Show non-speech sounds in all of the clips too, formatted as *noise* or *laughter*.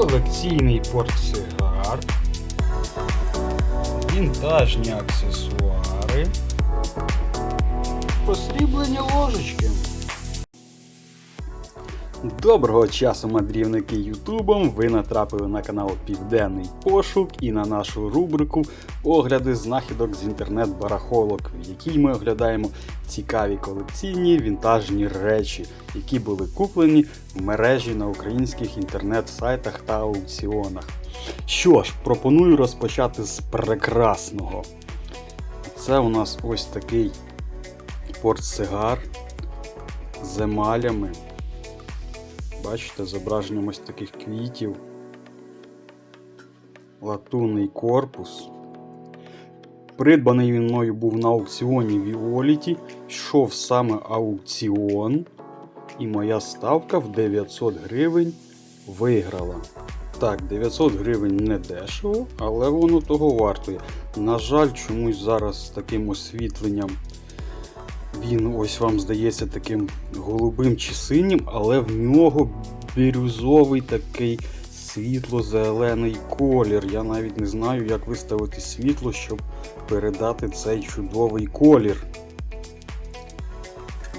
колекційний портсигар, вінтажні аксесуари, посріблені ложечки. Доброго часу, мандрівники Ютубом! Ви натрапили на канал Південний Пошук і на нашу рубрику Огляди знахідок з інтернет-барахолок, в якій ми оглядаємо цікаві колекційні вінтажні речі, які були куплені в мережі на українських інтернет-сайтах та аукціонах. Що ж, пропоную розпочати з прекрасного. Це у нас ось такий портсигар з емалями. Бачите, зображенням ось таких квітів. Латунний корпус. Придбаний він мною був на аукціоні Violet. Йшов саме аукціон. І моя ставка в 900 гривень виграла. Так, 900 гривень не дешево, але воно того вартує. На жаль, чомусь зараз з таким освітленням він ось вам здається таким голубим чи синім, але в нього бірюзовий такий світло-зелений колір. Я навіть не знаю, як виставити світло, щоб передати цей чудовий колір.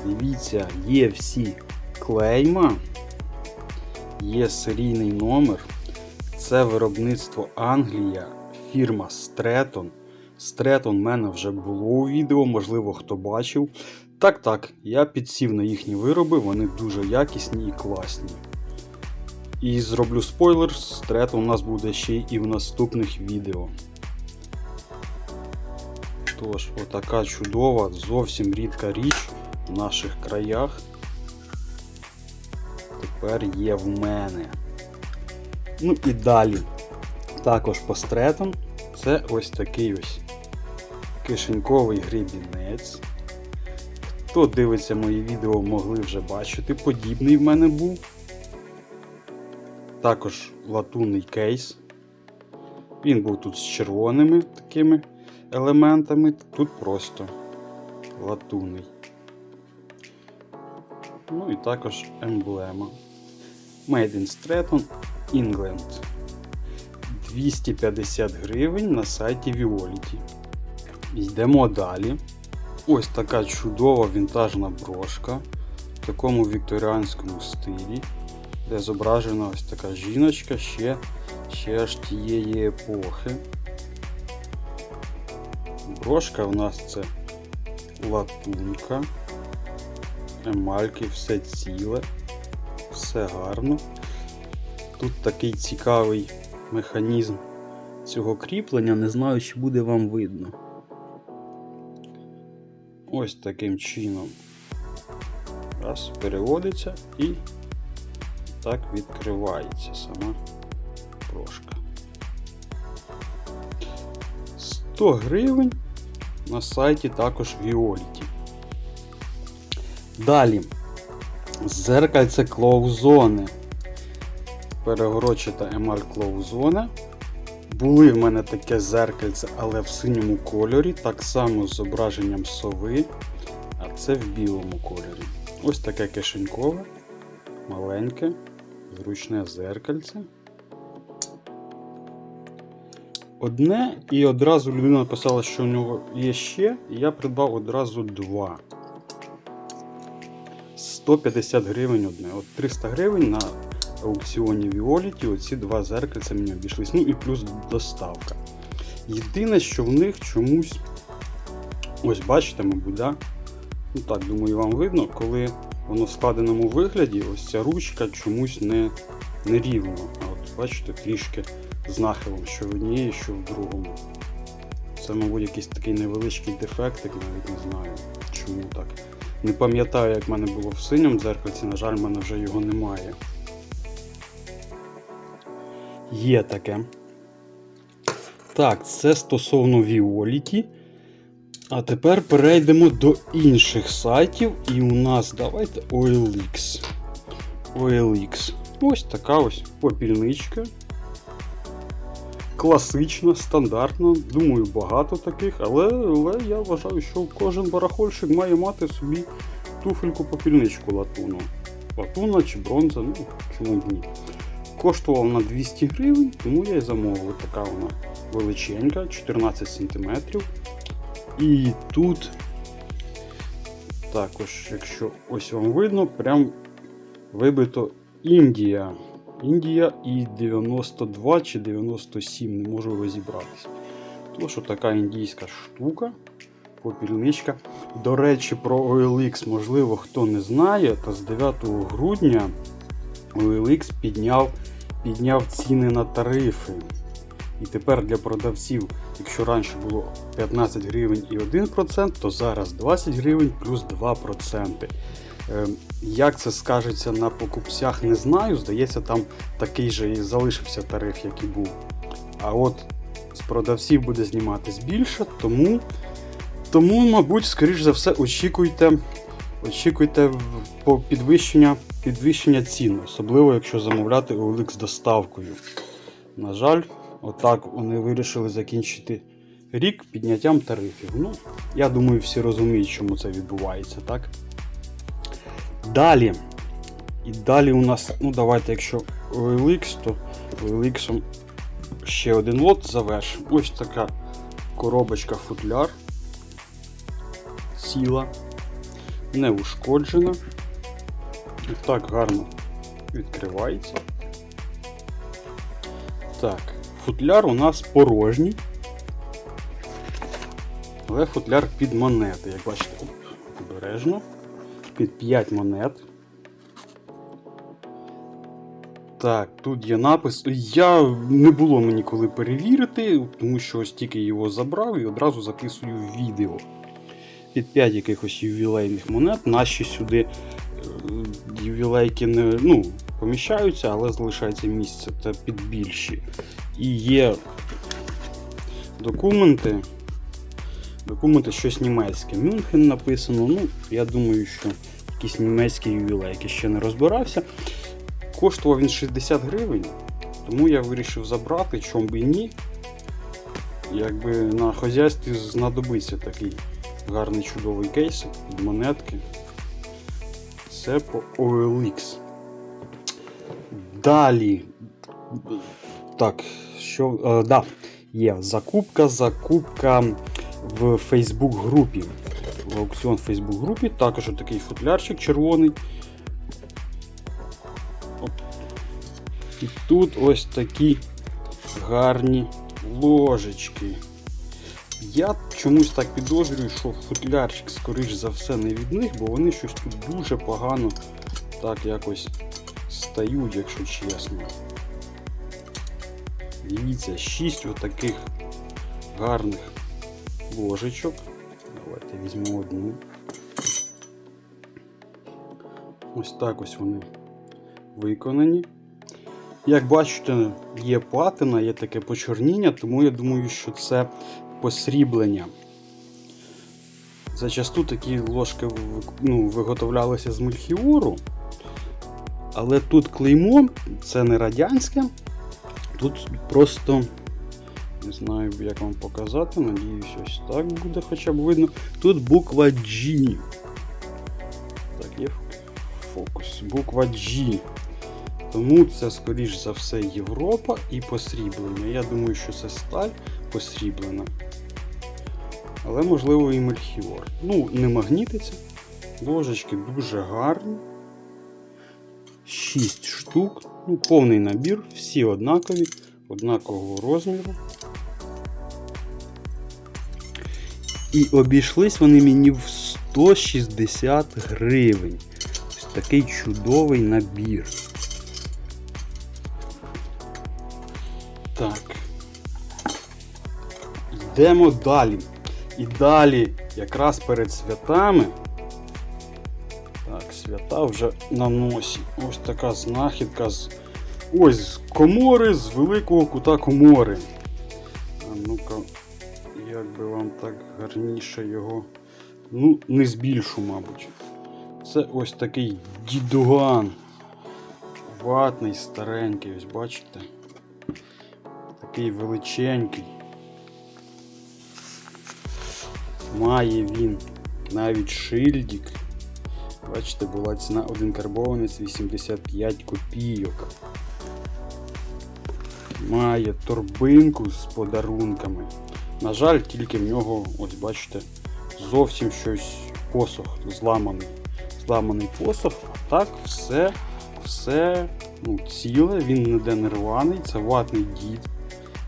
Дивіться, є всі клейма, є серійний номер. Це виробництво Англія, фірма Stretton. Стретон в мене вже було у відео, можливо, хто бачив. Так, так, я підсів на їхні вироби, вони дуже якісні і класні. І зроблю спойлер, Стретон у нас буде ще і в наступних відео. Тож, отака чудова, зовсім рідка річ в наших краях. Тепер є в мене. Ну і далі. Також по Стретон. Це ось такий ось кишеньковий гребінець. Хто дивиться мої відео, могли вже бачити, подібний в мене був. Також латунний кейс. Він був тут з червоними такими елементами, тут просто латунний. Ну і також емблема. Made in Stratton, England. 250 гривень на сайті Violet. Йдемо далі. Ось така чудова вінтажна брошка в такому вікторіанському стилі, де зображена ось така жіночка ще, ще аж тієї епохи. Брошка у нас це латунка, емальки, все ціле, все гарно. Тут такий цікавий механізм цього кріплення, не знаю, чи буде вам видно. Ось таким чином. Раз, переводиться і так відкривається сама прошка. 100 гривень на сайті також Violet. Далі. Зеркальце клоузони. Перегородчата емаль клоузона. Були в мене таке зеркальце, але в синьому кольорі, так само з зображенням сови, а це в білому кольорі. Ось таке кишенькове, маленьке, зручне зеркальце. Одне, і одразу людина написала, що у нього є ще, і я придбав одразу два. 150 гривень одне. От 300 гривень на аукціоні Violet оці два зеркальця мені обійшлись. Ну і плюс доставка. Єдине, що в них чомусь. Ось бачите, мабуть, да? Ну так, думаю, вам видно, коли воно в складеному вигляді, ось ця ручка чомусь не, не рівно. От бачите, трішки з нахилом, що в однієї, що в другому. Це, мабуть, якийсь такий невеличкий дефектик, навіть не знаю, чому так. Не пам'ятаю, як в мене було в синьому дзеркальці, на жаль, в мене вже його немає. Є таке. Так, це стосовно Violet. А тепер перейдемо до інших сайтів. І у нас давайте OLX. OLX. Ось така ось попільничка. Класична, стандартна. Думаю, багато таких, але, але я вважаю, що кожен барахольщик має мати собі туфельку попільничку латуну. Латуна чи бронза, ну чому б ні. Коштував на 200 гривень, тому я і замовив. Така вона величенька, 14 см. І тут також, якщо ось вам видно, прям вибито Індія. Індія і 92 чи 97, не можу розібратися. Що така індійська штука, попільничка. До речі, про OLX, можливо, хто не знає, то з 9 грудня OLX підняв, підняв ціни на тарифи. І тепер для продавців, якщо раніше було 15 гривень і 1%, то зараз 20 гривень плюс 2%. Е, Як це скажеться на покупцях, не знаю. Здається, там такий же і залишився тариф, як і був. А от з продавців буде зніматись більше, тому, тому мабуть, скоріш за все, очікуйте, очікуйте підвищення, підвищення цін, особливо якщо замовляти OLX з доставкою. На жаль, отак вони вирішили закінчити рік підняттям тарифів. Ну, я думаю, всі розуміють, чому це відбувається, так? Далі. І далі у нас, ну давайте, якщо OLX, то OLX ще один лот завершимо. Ось така коробочка футляр. Ціла, не ушкоджена. І так гарно відкривається. Так, футляр у нас порожній. Але футляр під монети, як бачите, обережно. Під 5 монет. Так, тут є напис. Я не було мені коли перевірити, тому що ось тільки його забрав і одразу записую відео. Під 5 якихось ювілейних монет. Наші сюди ювілейки не ну, поміщаються, але залишається місце та під більші. І є документи. Документи щось німецьке. Мюнхен написано. Ну, я думаю, що якісь німецькі ювілейки ще не розбирався. Коштував він 60 гривень, тому я вирішив забрати, чом би ні. Якби на хазяйстві знадобиться такий гарний чудовий кейс від монетки. Це по OLX. Далі. Так, що. Е, да, є закупка, закупка в Facebook групі. В аукціон в Facebook групі. Також такий футлярчик червоний. І тут ось такі гарні ложечки. Я чомусь так підозрюю, що футлярчик, скоріш за все, не від них, бо вони щось тут дуже погано так якось стають, якщо чесно. Дивіться, 6 отаких гарних ложечок. Давайте візьму одну. Ось так ось вони виконані. Як бачите, є патина, є таке почорніння, тому я думаю, що це посріблення. Зачасту такі ложки ну, виготовлялися з мульхіору, але тут клеймо, це не радянське, тут просто не знаю, як вам показати, надіюсь, ось так буде хоча б видно. Тут буква G. Так, є фокус. Буква G. Тому це, скоріш за все, Європа і посріблення. Я думаю, що це сталь посріблена. Але можливо і мельхіор. Ну, не магнітиться. Ложечки дуже гарні. 6 штук. Ну, повний набір, всі однакові, однакового розміру. І обійшлись вони мені в 160 гривень. Ось такий чудовий набір. Так. Йдемо далі. І далі, якраз перед святами. Так, свята вже на носі. Ось така знахідка з. Ось з комори, з великого кута комори. А ну-ка, як би вам так гарніше його. Ну, не збільшу, мабуть. Це ось такий дідуган. Ватний, старенький, ось бачите? Такий величенький. Має він навіть шильдик. Бачите, була ціна один карбованець 85 копійок. має торбинку з подарунками. На жаль, тільки в нього, ось бачите, зовсім щось посох зламаний. Зламаний посох, а так все, все ну, ціле, він ніде не рваний, це ватний дід,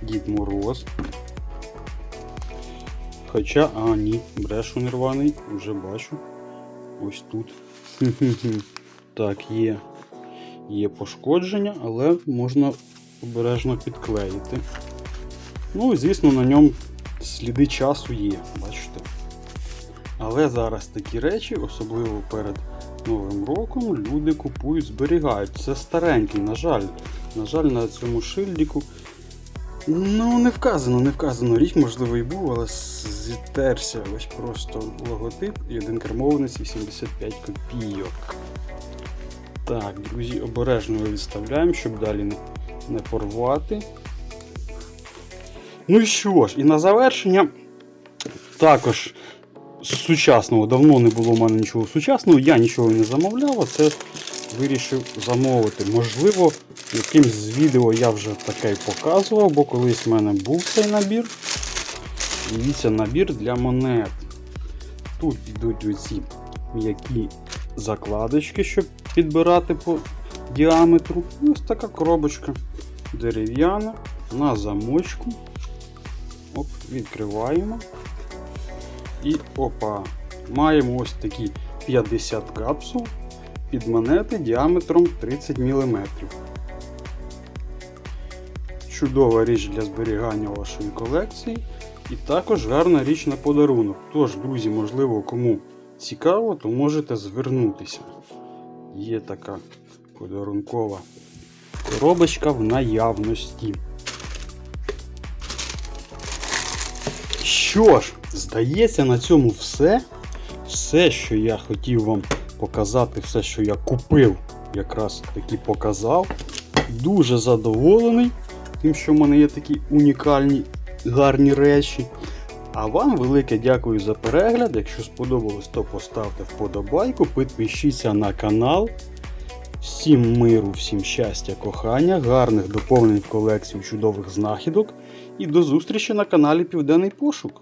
Дід Мороз. Хоча, а ні, брешу не рваний, вже бачу. Ось тут. *laughs* Так, є. Є пошкодження, але можна обережно підклеїти. Ну звісно, на ньому сліди часу є, бачите. Але зараз такі речі, особливо перед Новим роком, люди купують, зберігають. Це старенький, на жаль. На жаль, на цьому шильдику. Ну, не вказано, не вказано. Рік, можливо, і був, але зітерся ось просто логотип і один кермовниць 85 копійок. Так, друзі, обережно відставляємо, щоб далі не, порвати. Ну і що ж, і на завершення також сучасного. Давно не було в мене нічого сучасного, я нічого не замовляв, а це вирішив замовити. Можливо, якимсь з відео я вже таке показував, бо колись в мене був цей набір. Дивіться, набір для монет. Тут йдуть оці м'які закладочки, щоб підбирати по діаметру. Ось така коробочка дерев'яна на замочку. Оп, відкриваємо. І опа. Маємо ось такі 50 капсул під монети діаметром 30 мм. Чудова річ для зберігання вашої колекції. І також гарна річ на подарунок. Тож, друзі, можливо, кому цікаво, то можете звернутися. Є така подарункова коробочка в наявності. Що ж, здається, на цьому все. Все, що я хотів вам показати, все, що я купив, якраз таки показав. Дуже задоволений тим, що в мене є такі унікальні гарні речі. А вам велике дякую за перегляд. Якщо сподобалось, то поставте вподобайку, підпишіться на канал. Всім миру, всім щастя, кохання, гарних доповнень в колекцію чудових знахідок і до зустрічі на каналі Південний Пошук.